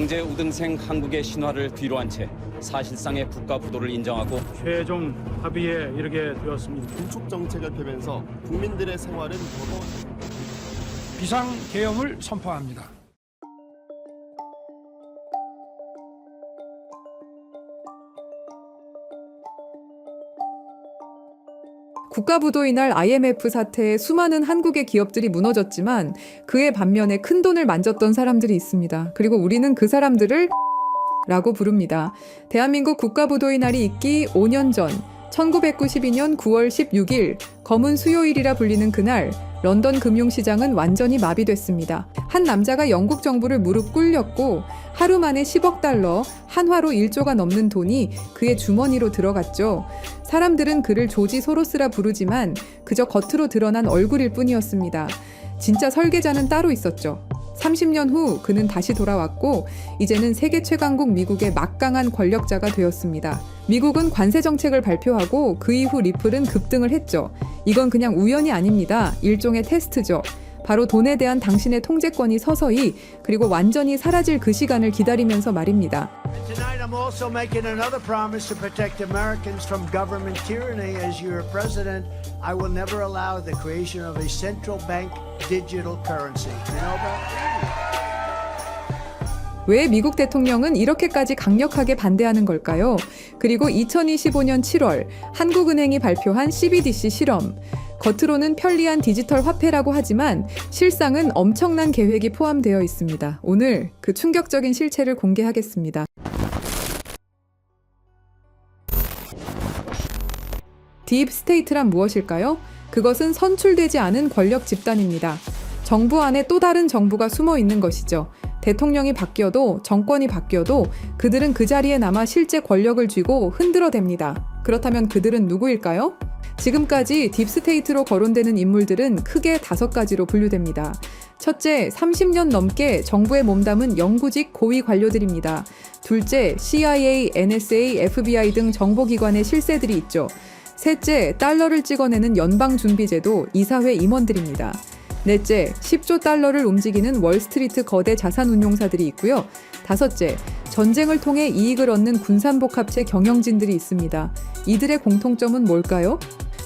경제 우등생 한국의 신화를 뒤로한 채 사실상의 국가 부도를 인정하고 최종 합의에 이르게 되었습니다. 긴축 정책을 펴면서 국민들의 생활은 더더 비상 계엄을 선포합니다. 국가부도의 날 IMF 사태에 수많은 한국의 기업들이 무너졌지만 그의 반면에 큰 돈을 만졌던 사람들이 있습니다. 그리고 우리는 그 사람들을 라고 부릅니다. 대한민국 국가부도의 날이 있기 5년 전 1992년 9월 16일 검은 수요일이라 불리는 그날 런던 금융시장은 완전히 마비됐습니다. 한 남자가 영국 정부를 무릎 꿇렸고 하루 만에 10억 달러, 한화로 1조가 넘는 돈이 그의 주머니로 들어갔죠. 사람들은 그를 조지 소로스라 부르지만 그저 겉으로 드러난 얼굴일 뿐이었습니다. 진짜 설계자는 따로 있었죠. 30년 후 그는 다시 돌아왔고 이제는 세계 최강국 미국의 막강한 권력자가 되었습니다. 미국은 관세 정책을 발표하고 그 이후 리플은 급등을 했죠. 이건 그냥 우연이 아닙니다. 일종의 테스트죠. 바로 돈에 대한 당신의 통제권이 서서히 그리고 완전히 사라질 그 시간을 기다리면서 말입니다. 왜 미국 대통령은 이렇게까지 강력하게 반대하는 걸까요? 그리고 2025년 7월 한국은행이 발표한 CBDC 실험. 겉으로는 편리한 디지털 화폐라고 하지만 실상은 엄청난 계획이 포함되어 있습니다. 오늘 그 충격적인 실체를 공개하겠습니다. 딥스테이트란 무엇일까요? 그것은 선출되지 않은 권력 집단입니다. 정부 안에 또 다른 정부가 숨어 있는 것이죠. 대통령이 바뀌어도 정권이 바뀌어도 그들은 그 자리에 남아 실제 권력을 쥐고 흔들어댑니다. 그렇다면 그들은 누구일까요? 지금까지 딥스테이트로 거론되는 인물들은 크게 다섯 가지로 분류됩니다. 첫째, 30년 넘게 정부에 몸담은 영구직 고위 관료들입니다. 둘째, CIA, NSA, FBI 등 정보기관의 실세들이 있죠. 셋째, 달러를 찍어내는 연방준비제도 이사회 임원들입니다. 넷째, 10조 달러를 움직이는 월스트리트 거대 자산 운용사들이 있고요. 다섯째, 전쟁을 통해 이익을 얻는 군산복합체 경영진들이 있습니다. 이들의 공통점은 뭘까요?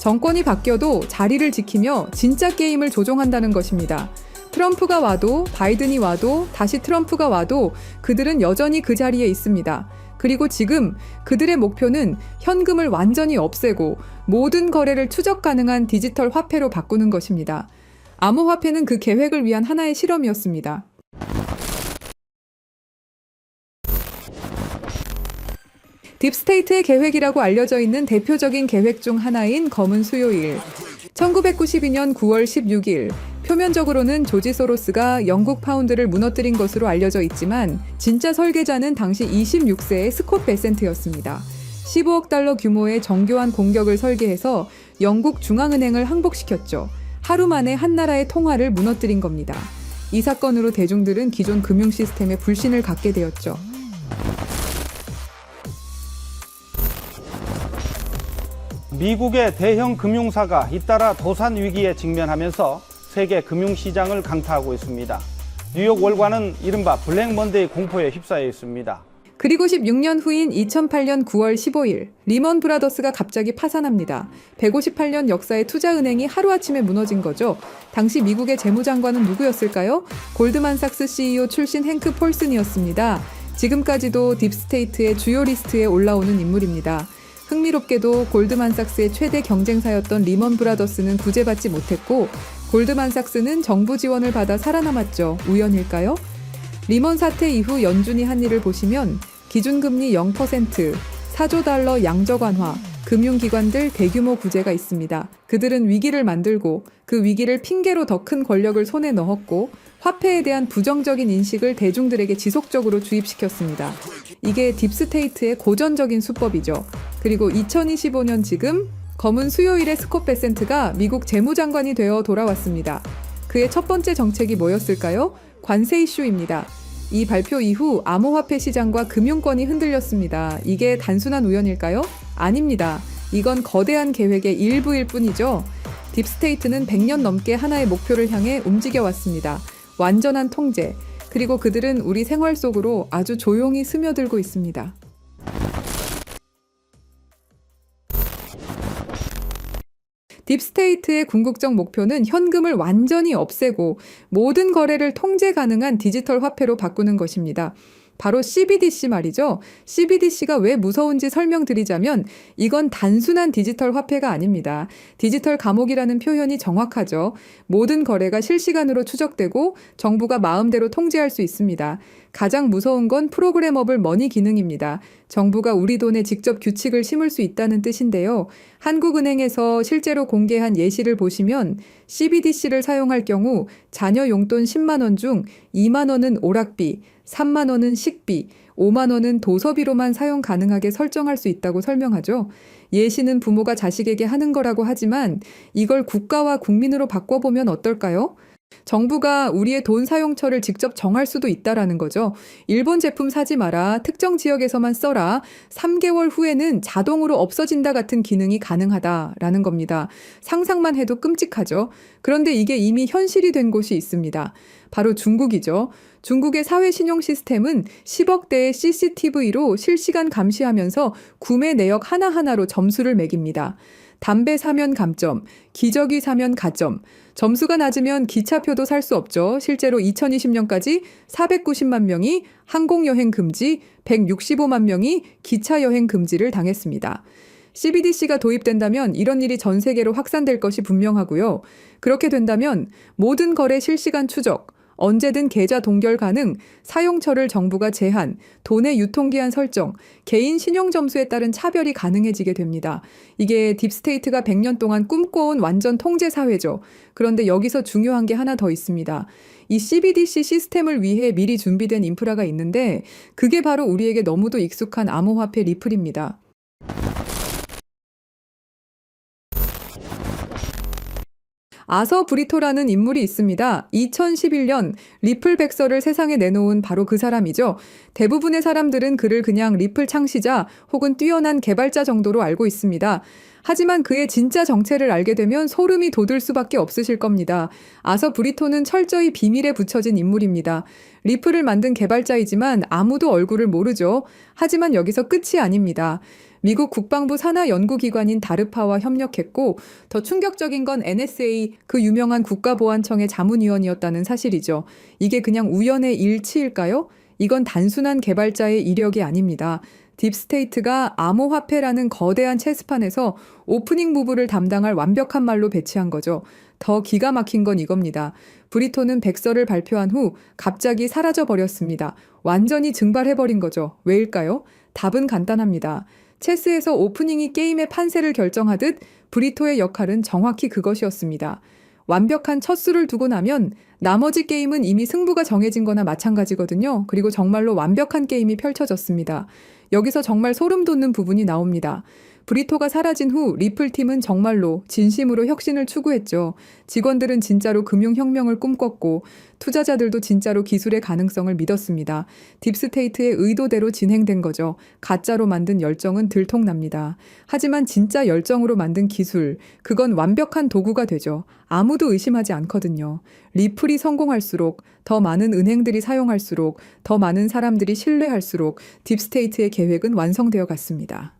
정권이 바뀌어도 자리를 지키며 진짜 게임을 조종한다는 것입니다. 트럼프가 와도 바이든이 와도 다시 트럼프가 와도 그들은 여전히 그 자리에 있습니다. 그리고 지금 그들의 목표는 현금을 완전히 없애고 모든 거래를 추적 가능한 디지털 화폐로 바꾸는 것입니다. 암호화폐는 그 계획을 위한 하나의 실험이었습니다. 딥스테이트의 계획이라고 알려져 있는 대표적인 계획 중 하나인 검은 수요일. 1992년 9월 16일, 표면적으로는 조지 소로스가 영국 파운드를 무너뜨린 것으로 알려져 있지만, 진짜 설계자는 당시 26세의 스콧 베센트였습니다. 15억 달러 규모의 정교한 공격을 설계해서 영국 중앙은행을 항복시켰죠. 하루 만에 한 나라의 통화를 무너뜨린 겁니다. 이 사건으로 대중들은 기존 금융 시스템에 불신을 갖게 되었죠. 미국의 대형 금융사가 잇따라 도산 위기에 직면하면서 세계 금융시장을 강타하고 있습니다. 뉴욕 월가는 이른바 블랙 먼데이 공포에 휩싸여 있습니다. 그리고 16년 후인 2008년 9월 15일 리먼 브라더스가 갑자기 파산합니다. 158년 역사의 투자은행이 하루아침에 무너진 거죠. 당시 미국의 재무장관은 누구였을까요? 골드만삭스 CEO 출신 행크 폴슨이었습니다. 지금까지도 딥스테이트의 주요 리스트에 올라오는 인물입니다. 흥미롭게도 골드만삭스의 최대 경쟁사였던 리먼 브라더스는 구제받지 못했고 골드만삭스는 정부 지원을 받아 살아남았죠. 우연일까요? 리먼 사태 이후 연준이 한 일을 보시면 기준금리 0%, 4조 달러 양적 완화, 금융기관들 대규모 구제가 있습니다. 그들은 위기를 만들고 그 위기를 핑계로 더 큰 권력을 손에 넣었고 화폐에 대한 부정적인 인식을 대중들에게 지속적으로 주입시켰습니다. 이게 딥스테이트의 고전적인 수법이죠. 그리고 2025년 지금 검은 수요일의 스콧 베센트가 미국 재무장관이 되어 돌아왔습니다. 그의 첫 번째 정책이 뭐였을까요? 관세 이슈입니다. 이 발표 이후 암호화폐 시장과 금융권이 흔들렸습니다. 이게 단순한 우연일까요? 아닙니다. 이건 거대한 계획의 일부일 뿐이죠. 딥스테이트는 100년 넘게 하나의 목표를 향해 움직여 왔습니다. 완전한 통제. 그리고 그들은 우리 생활 속으로 아주 조용히 스며들고 있습니다. 딥스테이트의 궁극적 목표는 현금을 완전히 없애고 모든 거래를 통제 가능한 디지털 화폐로 바꾸는 것입니다. 바로 CBDC 말이죠. CBDC가 왜 무서운지 설명드리자면 이건 단순한 디지털 화폐가 아닙니다. 디지털 감옥이라는 표현이 정확하죠. 모든 거래가 실시간으로 추적되고 정부가 마음대로 통제할 수 있습니다. 가장 무서운 건 프로그래머블 머니 기능입니다. 정부가 우리 돈에 직접 규칙을 심을 수 있다는 뜻인데요. 한국은행에서 실제로 공개한 예시를 보시면 CBDC를 사용할 경우 자녀 용돈 10만 원 중 2만 원은 오락비, 3만 원은 식비, 5만 원은 도서비로만 사용 가능하게 설정할 수 있다고 설명하죠. 예시는 부모가 자식에게 하는 거라고 하지만 이걸 국가와 국민으로 바꿔보면 어떨까요? 정부가 우리의 돈 사용처를 직접 정할 수도 있다라는 거죠. 일본 제품 사지 마라. 특정 지역에서만 써라. 3개월 후에는 자동으로 없어진다 같은 기능이 가능하다라는 겁니다. 상상만 해도 끔찍하죠. 그런데 이게 이미 현실이 된 곳이 있습니다. 바로 중국이죠. 중국의 사회 신용 시스템은 10억 대의 CCTV로 실시간 감시하면서 구매 내역 하나하나로 점수를 매깁니다. 담배 사면 감점, 기저귀 사면 가점. 점수가 낮으면 기차표도 살 수 없죠. 실제로 2020년까지 490만 명이 항공여행 금지, 165만 명이 기차여행 금지를 당했습니다. CBDC가 도입된다면 이런 일이 전 세계로 확산될 것이 분명하고요. 그렇게 된다면 모든 거래 실시간 추적, 언제든 계좌 동결 가능, 사용처를 정부가 제한, 돈의 유통기한 설정, 개인 신용 점수에 따른 차별이 가능해지게 됩니다. 이게 딥스테이트가 100년 동안 꿈꿔온 완전 통제 사회죠. 그런데 여기서 중요한 게 하나 더 있습니다. 이 CBDC 시스템을 위해 미리 준비된 인프라가 있는데 그게 바로 우리에게 너무도 익숙한 암호화폐 리플입니다. 아서 브리토라는 인물이 있습니다. 2011년 리플 백서를 세상에 내놓은 바로 그 사람이죠. 대부분의 사람들은 그를 그냥 리플 창시자 혹은 뛰어난 개발자 정도로 알고 있습니다. 하지만 그의 진짜 정체를 알게 되면 소름이 돋을 수밖에 없으실 겁니다. 아서 브리토는 철저히 비밀에 붙여진 인물입니다. 리플을 만든 개발자이지만 아무도 얼굴을 모르죠. 하지만 여기서 끝이 아닙니다. 미국 국방부 산하 연구기관인 다르파와 협력했고 더 충격적인 건 NSA 그 유명한 국가보안청의 자문위원이었다는 사실이죠. 이게 그냥 우연의 일치일까요? 이건 단순한 개발자의 이력이 아닙니다. 딥스테이트가 암호화폐라는 거대한 체스판에서 오프닝 무브를 담당할 완벽한 말로 배치한 거죠. 더 기가 막힌 건 이겁니다. 브리토는 백서를 발표한 후 갑자기 사라져 버렸습니다. 완전히 증발해버린 거죠. 왜일까요? 답은 간단합니다. 체스에서 오프닝이 게임의 판세를 결정하듯 브리토의 역할은 정확히 그것이었습니다. 완벽한 첫 수를 두고 나면 나머지 게임은 이미 승부가 정해진 거나 마찬가지거든요. 그리고 정말로 완벽한 게임이 펼쳐졌습니다. 여기서 정말 소름 돋는 부분이 나옵니다. 브리토가 사라진 후 리플팀은 정말로 진심으로 혁신을 추구했죠. 직원들은 진짜로 금융혁명을 꿈꿨고 투자자들도 진짜로 기술의 가능성을 믿었습니다. 딥스테이트의 의도대로 진행된 거죠. 가짜로 만든 열정은 들통납니다. 하지만 진짜 열정으로 만든 기술, 그건 완벽한 도구가 되죠. 아무도 의심하지 않거든요. 리플이 성공할수록 더 많은 은행들이 사용할수록 더 많은 사람들이 신뢰할수록 딥스테이트의 계획은 완성되어 갔습니다.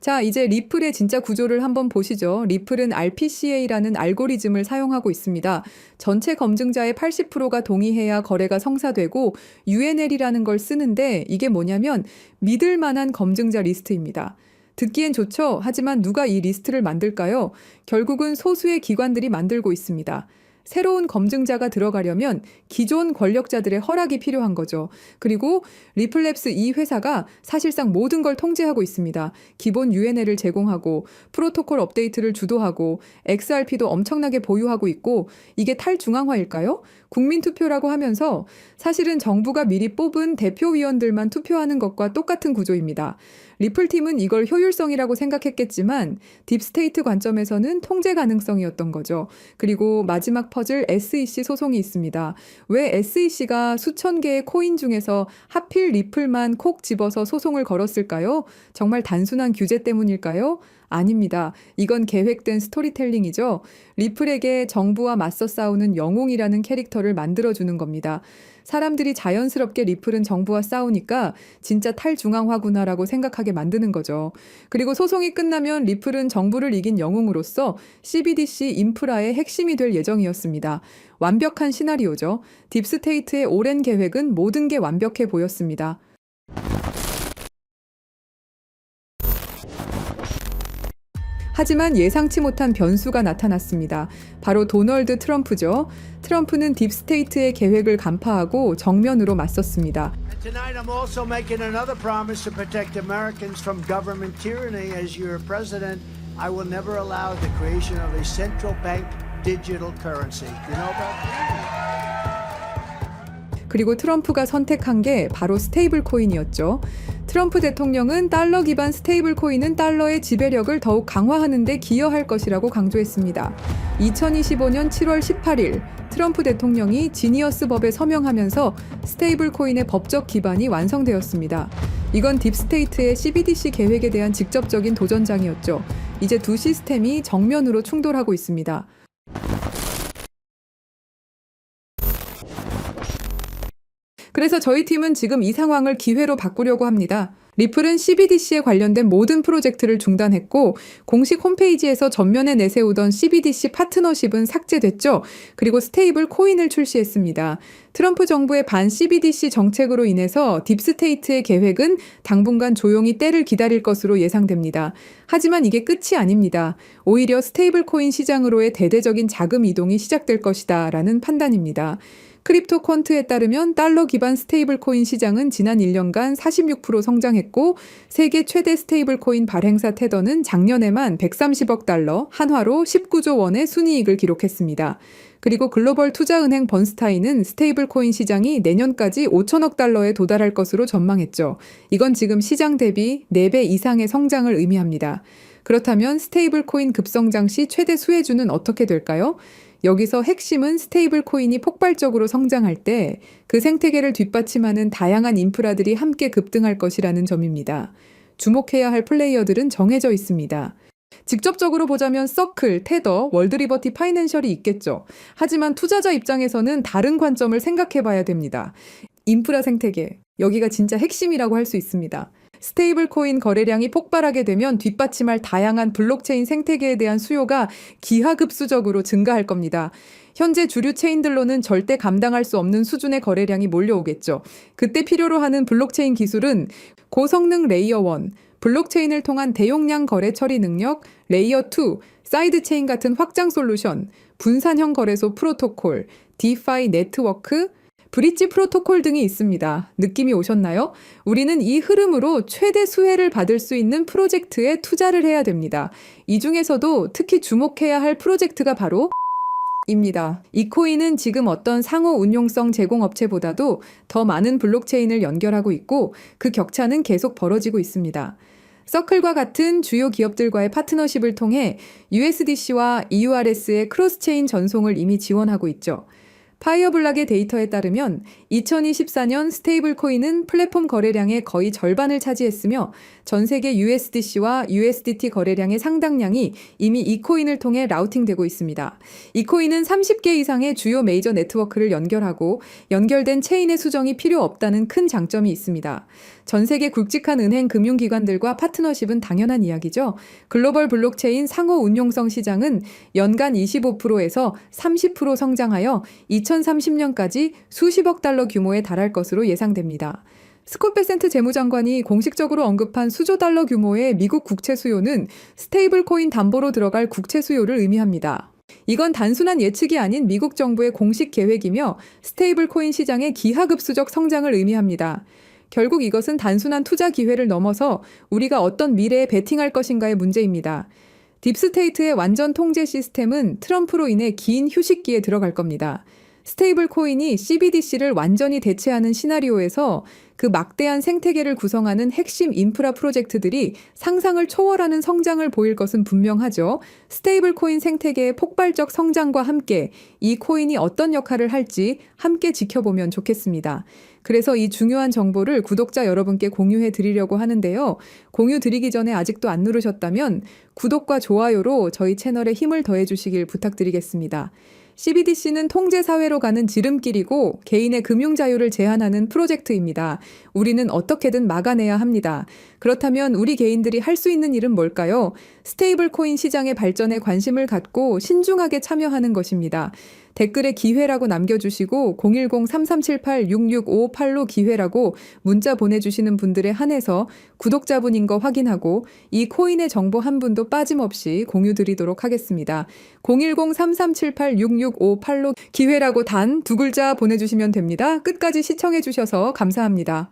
자, 이제 리플의 진짜 구조를 한번 보시죠. 리플은 RPCA라는 알고리즘을 사용하고 있습니다. 전체 검증자의 80%가 동의해야 거래가 성사되고 UNL이라는 걸 쓰는데 이게 뭐냐면 믿을 만한 검증자 리스트입니다. 듣기엔 좋죠. 하지만 누가 이 리스트를 만들까요? 결국은 소수의 기관들이 만들고 있습니다. 새로운 검증자가 들어가려면 기존 권력자들의 허락이 필요한 거죠. 그리고 리플랩스 이 회사가 사실상 모든 걸 통제하고 있습니다. 기본 UNL을 제공하고 프로토콜 업데이트를 주도하고 XRP도 엄청나게 보유하고 있고 이게 탈중앙화일까요? 국민 투표라고 하면서 사실은 정부가 미리 뽑은 대표위원들만 투표하는 것과 똑같은 구조입니다. 리플팀은 이걸 효율성이라고 생각했겠지만 딥스테이트 관점에서는 통제 가능성이었던 거죠. 그리고 마지막 퍼즐 SEC 소송이 있습니다. 왜 SEC가 수천 개의 코인 중에서 하필 리플만 콕 집어서 소송을 걸었을까요? 정말 단순한 규제 때문일까요? 아닙니다. 이건 계획된 스토리텔링이죠. 리플에게 정부와 맞서 싸우는 영웅이라는 캐릭터를 만들어주는 겁니다. 사람들이 자연스럽게 리플은 정부와 싸우니까 진짜 탈중앙화구나라고 생각하게 만드는 거죠. 그리고 소송이 끝나면 리플은 정부를 이긴 영웅으로서 CBDC 인프라의 핵심이 될 예정이었습니다. 완벽한 시나리오죠. 딥스테이트의 오랜 계획은 모든 게 완벽해 보였습니다. 하지만 예상치 못한 변수가 나타났습니다. 바로 도널드 트럼프죠. 트럼프는 딥스테이트의 계획을 간파하고 정면으로 맞섰습니다. And tonight, I'm also making another promise to protect Americans from government tyranny. As your president, I will never allow the creation of a central bank digital currency. You know about that? 그리고 트럼프가 선택한 게 바로 스테이블 코인이었죠. 트럼프 대통령은 달러 기반 스테이블 코인은 달러의 지배력을 더욱 강화하는 데 기여할 것이라고 강조했습니다. 2025년 7월 18일 트럼프 대통령이 지니어스 법에 서명하면서 스테이블 코인의 법적 기반이 완성되었습니다. 이건 딥스테이트의 CBDC 계획에 대한 직접적인 도전장이었죠. 이제 두 시스템이 정면으로 충돌하고 있습니다. 그래서 저희 팀은 지금 이 상황을 기회로 바꾸려고 합니다. 리플은 CBDC에 관련된 모든 프로젝트를 중단했고 공식 홈페이지에서 전면에 내세우던 CBDC 파트너십은 삭제됐죠. 그리고 스테이블 코인을 출시했습니다. 트럼프 정부의 반 CBDC 정책으로 인해서 딥스테이트의 계획은 당분간 조용히 때를 기다릴 것으로 예상됩니다. 하지만 이게 끝이 아닙니다. 오히려 스테이블 코인 시장으로의 대대적인 자금 이동이 시작될 것이다 라는 판단입니다. 크립토 퀀트에 따르면 달러 기반 스테이블 코인 시장은 지난 1년간 46% 성장했고 세계 최대 스테이블 코인 발행사 테더는 작년에만 130억 달러, 한화로 19조 원의 순이익을 기록했습니다. 그리고 글로벌 투자은행 번스타인은 스테이블 코인 시장이 내년까지 5천억 달러에 도달할 것으로 전망했죠. 이건 지금 시장 대비 4배 이상의 성장을 의미합니다. 그렇다면 스테이블 코인 급성장 시 최대 수혜주는 어떻게 될까요? 여기서 핵심은 스테이블 코인이 폭발적으로 성장할 때 그 생태계를 뒷받침하는 다양한 인프라들이 함께 급등할 것이라는 점입니다. 주목해야 할 플레이어들은 정해져 있습니다. 직접적으로 보자면 서클, 테더, 월드리버티 파이낸셜이 있겠죠. 하지만 투자자 입장에서는 다른 관점을 생각해 봐야 됩니다. 인프라 생태계. 여기가 진짜 핵심이라고 할 수 있습니다. 스테이블 코인 거래량이 폭발하게 되면 뒷받침할 다양한 블록체인 생태계에 대한 수요가 기하급수적으로 증가할 겁니다. 현재 주류 체인들로는 절대 감당할 수 없는 수준의 거래량이 몰려오겠죠. 그때 필요로 하는 블록체인 기술은 고성능 레이어 1, 블록체인을 통한 대용량 거래 처리 능력, 레이어 2, 사이드 체인 같은 확장 솔루션, 분산형 거래소 프로토콜, 디파이 네트워크, 브릿지 프로토콜 등이 있습니다. 느낌이 오셨나요? 우리는 이 흐름으로 최대 수혜를 받을 수 있는 프로젝트에 투자를 해야 됩니다. 이 중에서도 특히 주목해야 할 프로젝트가 바로 입니다. 이 코인은 지금 어떤 상호 운용성 제공업체보다도 더 많은 블록체인을 연결하고 있고 그 격차는 계속 벌어지고 있습니다. 서클과 같은 주요 기업들과의 파트너십을 통해 USDC와 EURS의 크로스체인 전송을 이미 지원하고 있죠. 파이어블락의 데이터에 따르면 2024년 스테이블 코인은 플랫폼 거래량의 거의 절반을 차지했으며 전 세계 USDC와 USDT 거래량의 상당량이 이미 이 코인을 통해 라우팅되고 있습니다. 이 코인은 30개 이상의 주요 메이저 네트워크를 연결하고 연결된 체인의 수정이 필요 없다는 큰 장점이 있습니다. 전 세계 굵직한 은행 금융기관들과 파트너십은 당연한 이야기죠. 글로벌 블록체인 상호 운용성 시장은 연간 25%에서 30% 성장하여 2030년까지 수십억 달러 규모에 달할 것으로 예상됩니다. 스콧 베센트 재무장관이 공식적으로 언급한 수조 달러 규모의 미국 국채 수요는 스테이블 코인 담보로 들어갈 국채 수요를 의미합니다. 이건 단순한 예측이 아닌 미국 정부의 공식 계획이며 스테이블 코인 시장의 기하급수적 성장을 의미합니다. 결국 이것은 단순한 투자 기회를 넘어서 우리가 어떤 미래에 베팅할 것인가의 문제입니다. 딥스테이트의 완전 통제 시스템은 트럼프로 인해 긴 휴식기에 들어갈 겁니다. 스테이블 코인이 CBDC를 완전히 대체하는 시나리오에서 그 막대한 생태계를 구성하는 핵심 인프라 프로젝트들이 상상을 초월하는 성장을 보일 것은 분명하죠. 스테이블 코인 생태계의 폭발적 성장과 함께 이 코인이 어떤 역할을 할지 함께 지켜보면 좋겠습니다. 그래서 이 중요한 정보를 구독자 여러분께 공유해 드리려고 하는데요. 공유 드리기 전에 아직도 안 누르셨다면 구독과 좋아요로 저희 채널에 힘을 더해 주시길 부탁드리겠습니다. CBDC는 통제 사회로 가는 지름길이고 개인의 금융 자유를 제한하는 프로젝트입니다. 우리는 어떻게든 막아내야 합니다. 그렇다면 우리 개인들이 할 수 있는 일은 뭘까요? 스테이블 코인 시장의 발전에 관심을 갖고 신중하게 참여하는 것입니다. 댓글에 기회라고 남겨주시고 010-3378-6658로 기회라고 문자 보내주시는 분들에 한해서 구독자분인 거 확인하고 이 코인의 정보 한 분도 빠짐없이 공유 드리도록 하겠습니다. 010-3378-6658로 기회라고 단 두 글자 보내주시면 됩니다. 끝까지 시청해주셔서 감사합니다.